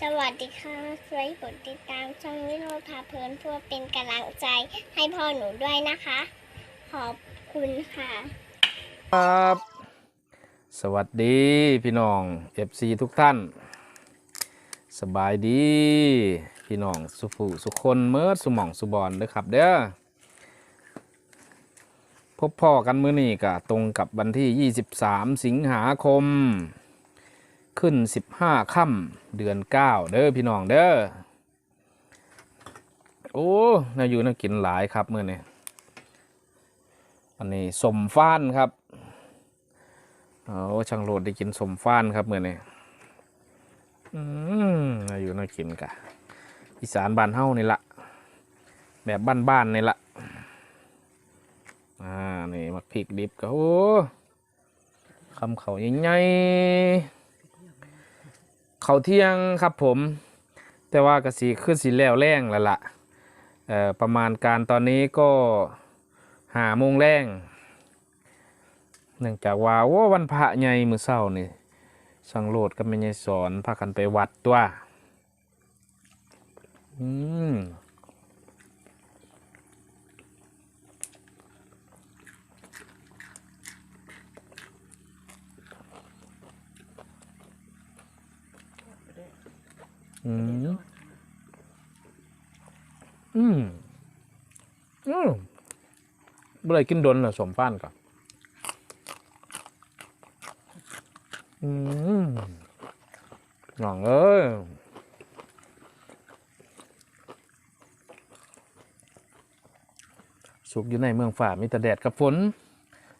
สวัสดีค่ะช่วยกดติดตามช่องวิโรพาเพลินเพื่อเป็นกำลังใจให้พ่อหนูด้วยนะคะ ขอบคุณค่ะ ครับ สวัสดีพี่น้อง FC ทุกท่าน สบายดี พี่น้องสุ ፉ สุคนเมิดสุหม่องสุบอนเด้อครับเด้อพบพ่อกันมื้อนี้ก็ตรงกับวันที่ 23 สิงหาคม ขึ้น 15ค่ำเดือน 9 เด้อพี่น้องเด้อโอ้น่าอยู่น่ากินหลายครับเมื้อนี้อันนี้สมฟ้านครับเอาช่างโหลดได้กินสมฟ้านครับเมื่อนี้อืมอายุน่ากินกะอีสานบ้านเฮ้านี่ละแบบบ้านๆนี่ละอ่านี่มักพริกดิบก็โอ้คำเขาใหญ่ๆ เขาเที่ยงครับผม แต่ว่ากระสีขึ้นสีแล้วแรงแล้วล่ะเอ่อประมาณการตอนนี้ก็หาโมงแรงเนื่องจากว่าว่าวันพระใหญ่มือเช้านี่สังโลดก็ไม่ใหญ่สอนพากันไปวัดตัวอืม อืมอืมอืมบ่ได้กินดนเหรอสมฟ้านก่อนอืมหนังเอ้ยสุกอยู่ในเมืองฝ่ามีแต่แดดกับฝน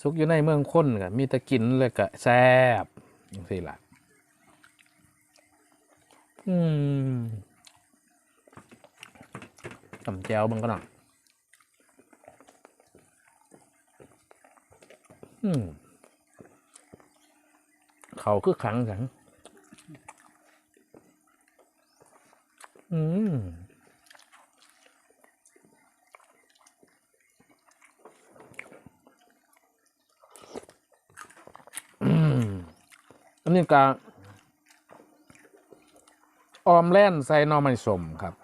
สุกอยู่ในเมืองค้นก็มีแต่กินเลยก็แซ่บจังซี่ล่ะ อืมตำแจวเบังก็หน่อยอืมเขาคือขังขังอืมอืมอันนี้กา ออมแล่นใส่นอไม้สมครับ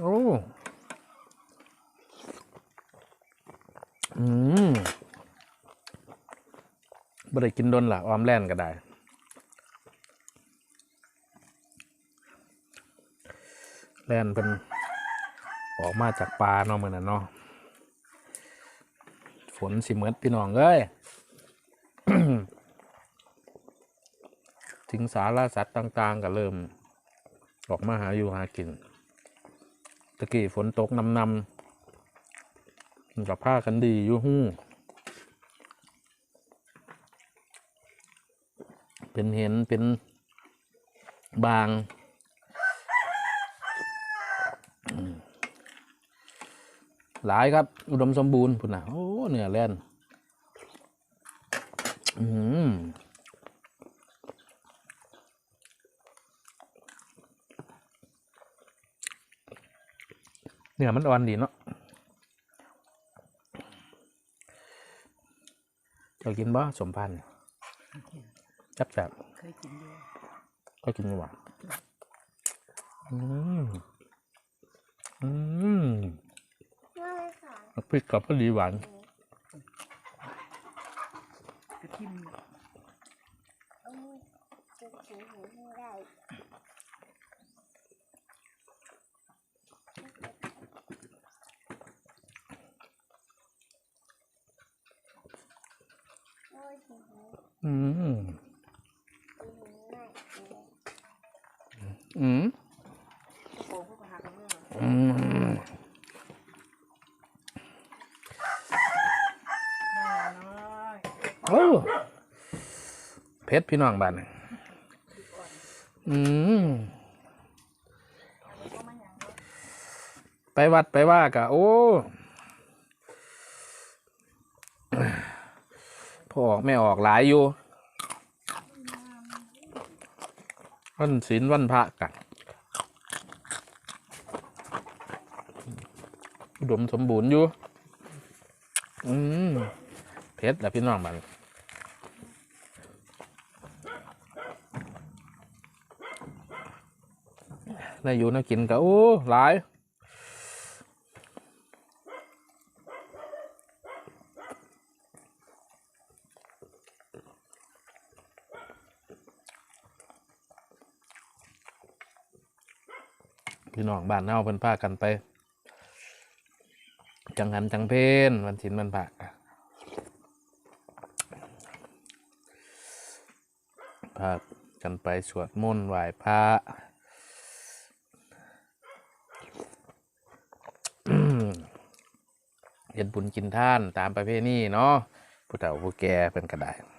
โอ้อืมบ่ได้กินดนล่ะออมแล่นก็ได้ แล่นเป็นออกมาจากปลาเนาะเหมือนั้นเนาะฝนสิเหมือนพี่น้องเอ้ย งสารสัตว์ต่างๆ ก็เริ่ม ออกมาหาอยู่หากิน ตะกี้ฝนตกนำนำกับผ้ากันดีอยู่หู้เป็นเห็นเป็นบางหลายครับ อุดมสมบูรณ์พุ่นนะโอ้เนื้อแล่น เนื้อมันอ่อนดีเนาะเรากินบ่สมพันธ์จับจับเคยกินอยู่ก็กินดีกว่าอืมอืมน้ำพริกกับพอดีหวาน อืม อืมอืมน้ยโอ้เพชรพี่น้องบ้านน่ะอืม ไปวัดไปว่ากะโอ้ พ่อออกไม่ออกหลายอยู่วันศีลวันพระกันอุดมสมบูรณ์อยู่ อืมเพชรแหละพี่น้องมันได้อยู่น่ากินก็โอ้ หลาย พี่น้องบ้านเน่าเพิ่นพากันไป จังหันจังเพนวันศิลวันพระพากันไปสวดมนต์ไหว้พระเฮ็ดบุญกินท่านตามประเพณีเนาะผู้เฒ่าผู้แก่เพิ่นก็ได้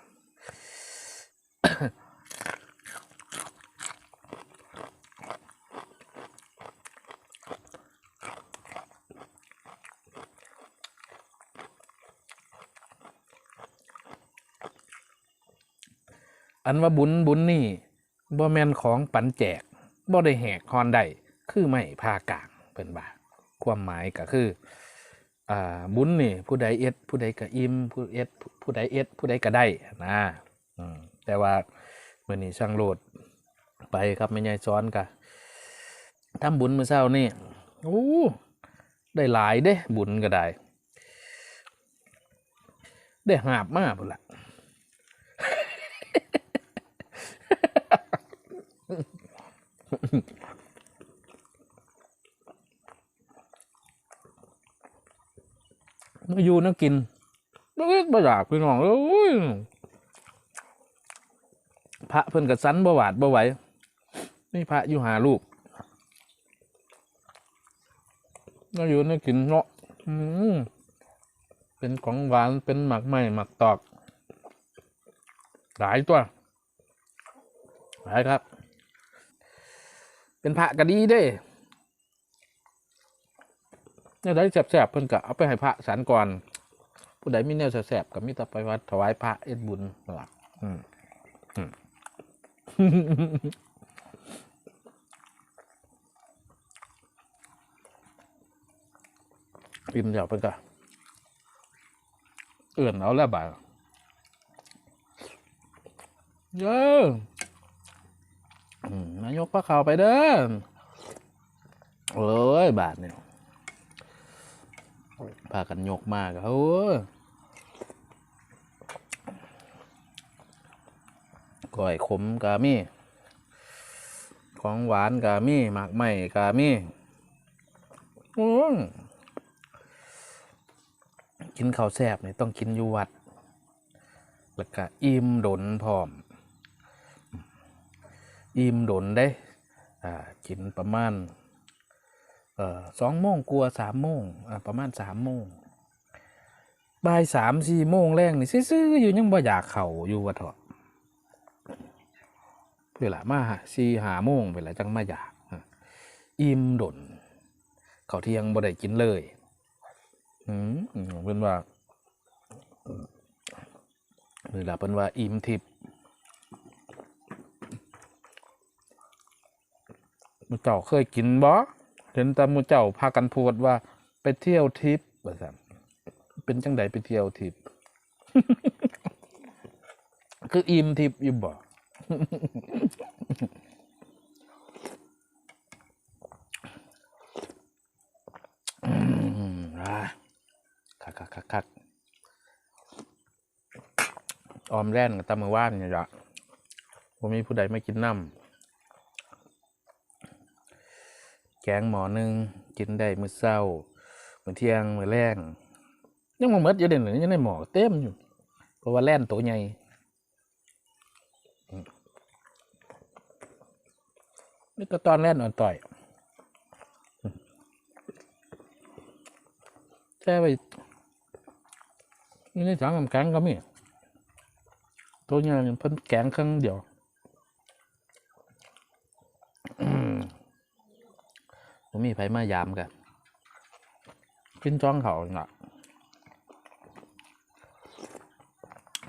อันว่าบุญบุญนี่บ่แม่นของปันแจกบ่ได้แหกคอนได้คือไม่พากลางเป็นบาความหมายก็คืออ่าบุญนี่ ผู้ใดเอ็ด ผู้ใดก็อิ่มผู้เอ็ดผู้ใดเอ็ด ผู้ใดก็ได้นะอืมแต่ว่าเมื้อนี้ช่างโลดไปครับแม่ยายซ้อนกะทำบุญมื้อเช้านี่โอ้ได้หลายเด้ บุญก็ได้ ได้หาบมากพุ่นล่ะ มาอยู่นักกินบ่เอ็ดบ่อยากพี่น้องเอ้ยพระเพิ่นกับสันบ่หวาดบ่ไหวนี่พระอยู่หาลูกมาอยู่นักกินเนาะอืมเป็นของหวานเป็นหมักไหม้หมักตอก หลายตัว หลายครับ เป็นพระก็ดีเด้เนี่ยได้แสบๆเพิ่นก็เอาไปให้พระสารก่อนผู้ใดมีแนวแสบๆก็มีแต่ไปวัดถวายพระเอ็ดบุญหลักอืมอืมอิ่มเดี๋ยวเพิ่นก็เอื่อนเอาแล้วบ่ายเย้ออืมนา ยกพระข่าไปเด้อเอ้ยบาทเนี่ยพากันยกมากโอ้ยก้อยขมกามีของหวานกามีหมากไม้กามีอืมกินข้าวแซ่บเนี่ยต้องกินอยู่วัด แล้วก็อิ่มดนพร้อม อิ่มดนได้อ่ากินประมาณเอ่อสองโมงกลัวสามโมงอ่าประมาณสามโมงบ่ายสามสี่โมงแรงนี่ซื่อๆอยู่ยังบ่อยากเข่าอยู่วะเถอะเวลามาสี่หาโมงเวลาจังมาอยากอิ่มดนเขาเที่ยงบ่ได้กินเลยอืมอืมเป็นว่าเวลาเป็นว่าอิ่มทิพย์ มุเจ้าเคยกินบ่เห็นแต่หมูเจ้าพากันพูดว่า ไปเที่ยวทริปว่าซั่นเป็นจังใดไปเที่ยวทริปคืออิ่มทริปอยู่บ่อืมอ่าคักคักคักคักออมแร่นกับตามือว่านเนี่ยละผมมีผู้ใดไม่กินน้ำ แกงหมอหนึ่งกินได้มื้อเช้ามื้อเที่ยงมื้อแรงยังบ่หมดอยู่เด่นหรือยังในหมอเต็มอยู่ เพราะว่าแล่นตัวใหญ่นี่ก็ตอนแล่นอ่อนต่อยแช่ไปนี่ในถังน้ำแข็งก็มีตัวใหญ่เพิ่นแกงครั้งเดียว อืม ผ มีไผมายามกันกินจ้องเขาเนาะ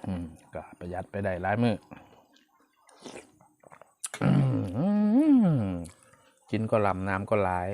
อืมก็ประหยัดไปได้หลายมือกินก็ลำน้ำก็หลาย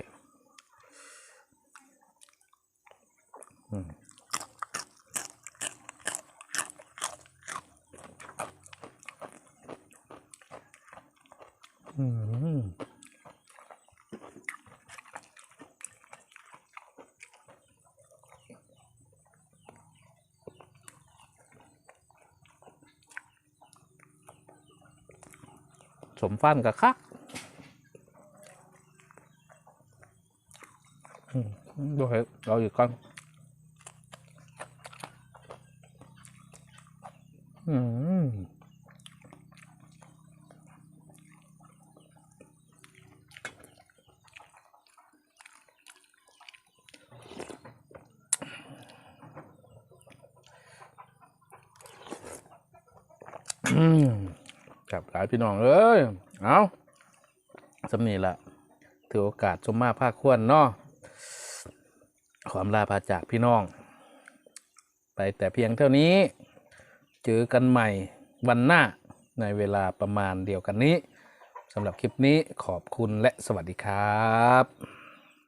สมฟันกับคักอืมดูเห็ดเราอยู่ก่อนอืมอืม กับหลายพี่น้องเอ้ยเอาสำนีละถือโอกาสชมมาภาคควรเนาะความลาพาจากพี่น้อง ไปแต่เพียงเท่านี้เจอกันใหม่วันหน้าในเวลาประมาณเดียวกันนี้สำหรับคลิปนี้ขอบคุณและสวัสดีครับ